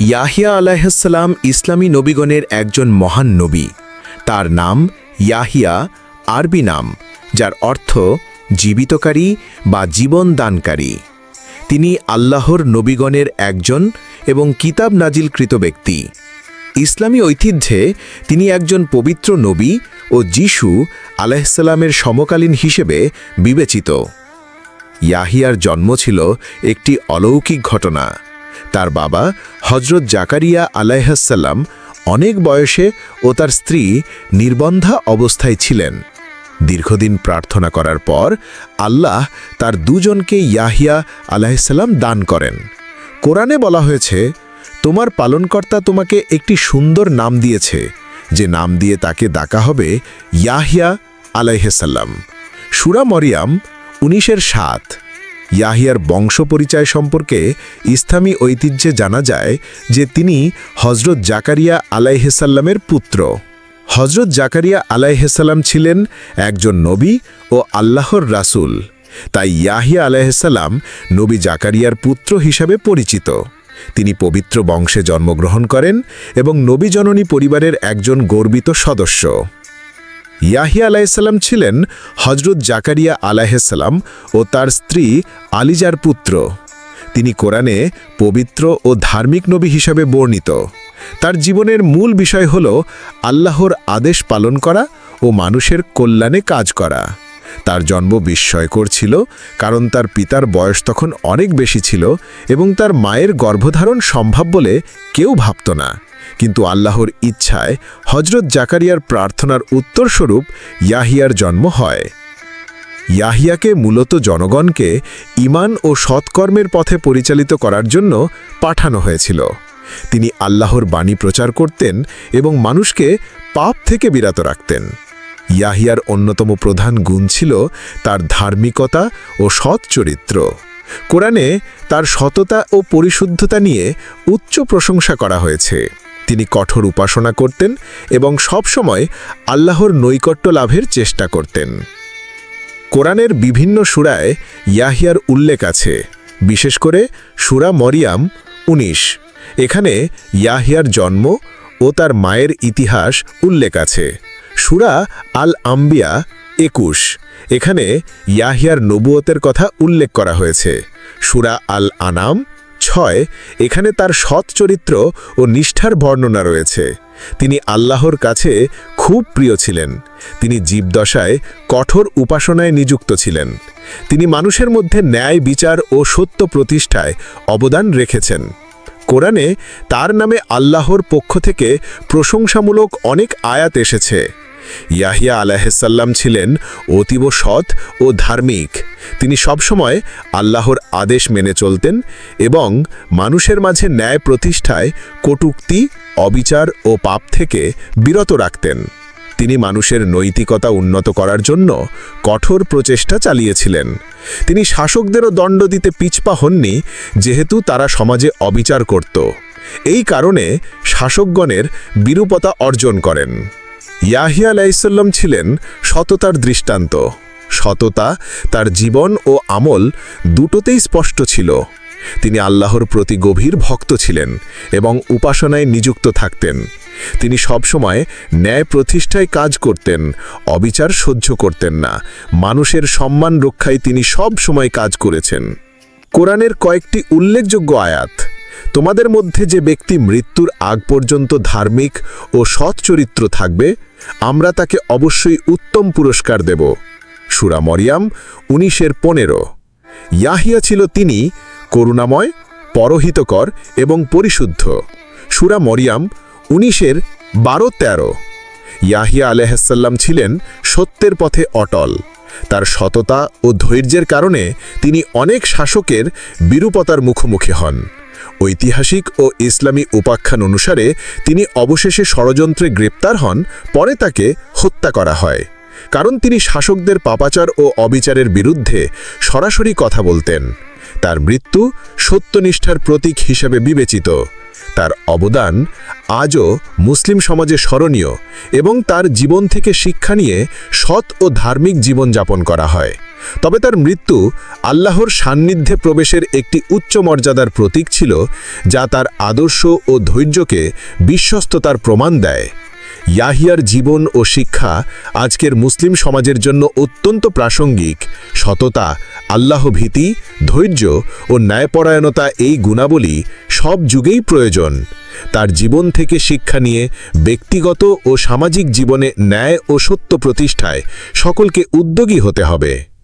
ইয়াহিয়া আলাইহাল্লাম ইসলামী নবীগণের একজন মহান নবী। তার নাম ইয়াহিয়া, আরবি নাম, যার অর্থ জীবিতকারী বা জীবন দানকারী তিনি আল্লাহর নবীগণের একজন এবং কিতাব নাজিলকৃত ব্যক্তি। ইসলামী ঐতিহ্যে তিনি একজন পবিত্র নবী ও যিশু আলাইসাল্লামের সমকালীন হিসেবে বিবেচিত। ইয়াহিয়ার জন্ম ছিল একটি অলৌকিক ঘটনা। তার বাবা হজরত জাকারিয়া আলাইহাসাল্লাম অনেক বয়সে ও তার স্ত্রী নির্বন্ধা অবস্থায় ছিলেন। দীর্ঘদিন প্রার্থনা করার পর আল্লাহ তার দুজনকে ইয়াহিয়া আলাইসাল্লাম দান করেন। কোরআনে বলা হয়েছে, তোমার পালনকর্তা তোমাকে একটি সুন্দর নাম দিয়েছে। যে নাম দিয়ে তাকে ডাকা হবে ইয়াহিয়া আলাইহাসাল্লাম সুরা মরিয়াম উনিশের সাত। ইয়াহিয়ার বংশ পরিচয় সম্পর্কে ইসলামী ঐতিহ্যে জানা যায় যে তিনি হজরত জাকারিয়া আলাইহেসাল্লামের পুত্র। হজরত জাকারিয়া আলাইহেসাল্লাম ছিলেন একজন নবী ও আল্লাহর রাসূল। তাই ইয়াহিয়া আলাইহেসাল্লাম নবী জাকারিয়ার পুত্র হিসাবে পরিচিত। তিনি পবিত্র বংশে জন্মগ্রহণ করেন এবং নবী জননী পরিবারের একজন গর্বিত সদস্য। ইয়াহিয়া আলাইসাল্লাম ছিলেন হজরত জাকারিয়া আলাইসাল্লাম ও তার স্ত্রী আলিজার পুত্র। তিনি কোরআনে পবিত্র ও ধার্মিক নবী হিসাবে বর্ণিত। তার জীবনের মূল বিষয় হল আল্লাহর আদেশ পালন করা ও মানুষের কল্যাণে কাজ করা। তার জন্ম বিস্ময়কর ছিল কারণ তার পিতার বয়স তখন অনেক বেশি ছিল এবং তার মায়ের গর্ভধারণ সম্ভব বলে কেউ ভাবত না। কিন্তু আল্লাহর ইচ্ছায় হজরত জাকারিয়ার প্রার্থনার উত্তরস্বরূপ ইয়াহিয়ার জন্ম হয়। ইয়াহিয়াকে মূলত জনগণকে ইমান ও সৎকর্মের পথে পরিচালিত করার জন্য পাঠানো হয়েছিল। তিনি আল্লাহর বাণী প্রচার করতেন এবং মানুষকে পাপ থেকে বিরত রাখতেন। ইয়াহিয়ার অন্যতম প্রধান গুণ ছিল তার ধার্মিকতা ও সৎ চরিত্র। কোরআনে তার সততা ও পরিশুদ্ধতা নিয়ে উচ্চ প্রশংসা করা হয়েছে। তিনি কঠোর উপাসনা করতেন এবং সবসময় আল্লাহর নৈকট্য লাভের চেষ্টা করতেন। কোরআনের বিভিন্ন সুরায় ইয়াহিয়ার উল্লেখ আছে, বিশেষ করে সুরা মরিয়াম ১৯ এখানে ইয়াহিয়ার জন্ম ও তার মায়ের ইতিহাস উল্লেখ আছে। সুরা আল আম্বিয়া একুশ। এখানে ইয়াহিয়ার নবুয়তের কথা উল্লেখ করা হয়েছে। সুরা আল আনাম ছয় এখানে তার সৎ চরিত্র ও নিষ্ঠার বর্ণনা রয়েছে। তিনি আল্লাহর কাছে খুব প্রিয় ছিলেন। তিনি জীবদশায় কঠোর উপাসনায় নিযুক্ত ছিলেন। তিনি মানুষের মধ্যে ন্যায়, বিচার ও সত্য প্রতিষ্ঠায় অবদান রেখেছেন। কোরআনে তার নামে আল্লাহর পক্ষ থেকে প্রশংসামূলক অনেক আয়াত এসেছে। ইয়াহিয়া আলাহিসাল্লাম ছিলেন অতীব সৎ ও ধার্মিক। তিনি সবসময় আল্লাহর আদেশ মেনে চলতেন এবং মানুষের মাঝে ন্যায় প্রতিষ্ঠায় কটুক্তি, অবিচার ও পাপ থেকে বিরত রাখতেন। তিনি মানুষের নৈতিকতা উন্নত করার জন্য কঠোর প্রচেষ্টা চালিয়েছিলেন। তিনি শাসকদেরও দণ্ড দিতে পিছপা হননি, যেহেতু তারা সমাজে অবিচার করত। এই কারণে শাসকগণের বিরূপতা অর্জন করেন। ইয়াহিয়া আলাইসাল্লাম ছিলেন সততার দৃষ্টান্ত। সততা তার জীবন ও আমল দুটোতেই স্পষ্ট ছিল। তিনি আল্লাহর প্রতি গভীর ভক্ত ছিলেন এবং উপাসনায় নিযুক্ত থাকতেন। তিনি সবসময় ন্যায় প্রতিষ্ঠায় কাজ করতেন, অবিচার সহ্য করতেন না, মানুষের সম্মান রক্ষায় তিনি সব সময় কাজ করেছেন। কোরআনের কয়েকটি উল্লেখযোগ্য আয়াত তোমাদের মধ্যে যে ব্যক্তি মৃত্যুর আগ পর্যন্ত ধার্মিক ও সৎ চরিত্র থাকবে, আমরা তাকে অবশ্যই উত্তম পুরস্কার দেব। সুরা মরিয়াম উনিশের পনেরো। ইয়াহিয়া ছিল তিনি করুণাময়, পরহিতকর এবং পরিশুদ্ধ। সুরা মরিয়াম উনিশের বারো তেরো। ইয়াহিয়া আলহাসাল্লাম ছিলেন সত্যের পথে অটল। তার সততা ও ধৈর্যের কারণে তিনি অনেক শাসকের বিরূপতার মুখোমুখি হন। ঐতিহাসিক ও ইসলামী উপাখ্যান অনুসারে তিনি অবশেষে ষড়যন্ত্রে গ্রেপ্তার হন, পরে তাকে হত্যা করা হয়। কারণ তিনি শাসকদের পাপাচার ও অবিচারের বিরুদ্ধে সরাসরি কথা বলতেন। তার মৃত্যু সত্যনিষ্ঠার প্রতীক হিসেবে বিবেচিত। তার অবদান আজও মুসলিম সমাজে স্মরণীয় এবং তার জীবন থেকে শিক্ষা নিয়ে সৎ ও ধার্মিক জীবনযাপন করা হয়। তবে তার মৃত্যু আল্লাহর সান্নিধ্যে প্রবেশের একটি উচ্চ মর্যাদার প্রতীক ছিল, যা তার আদর্শ ও ধৈর্যকে বিশ্বস্ততার প্রমাণ দেয়। ইয়াহিয়ার জীবন ও শিক্ষা আজকের মুসলিম সমাজের জন্য অত্যন্ত প্রাসঙ্গিক। সততা, আল্লাহভীতি, ধৈর্য ও ন্যায়পরায়ণতা এই গুণাবলী সব যুগেই প্রয়োজন। তার জীবন থেকে শিক্ষা নিয়ে ব্যক্তিগত ও সামাজিক জীবনে ন্যায় ও সত্য প্রতিষ্ঠায় সকলকে উদ্যোগী হতে হবে।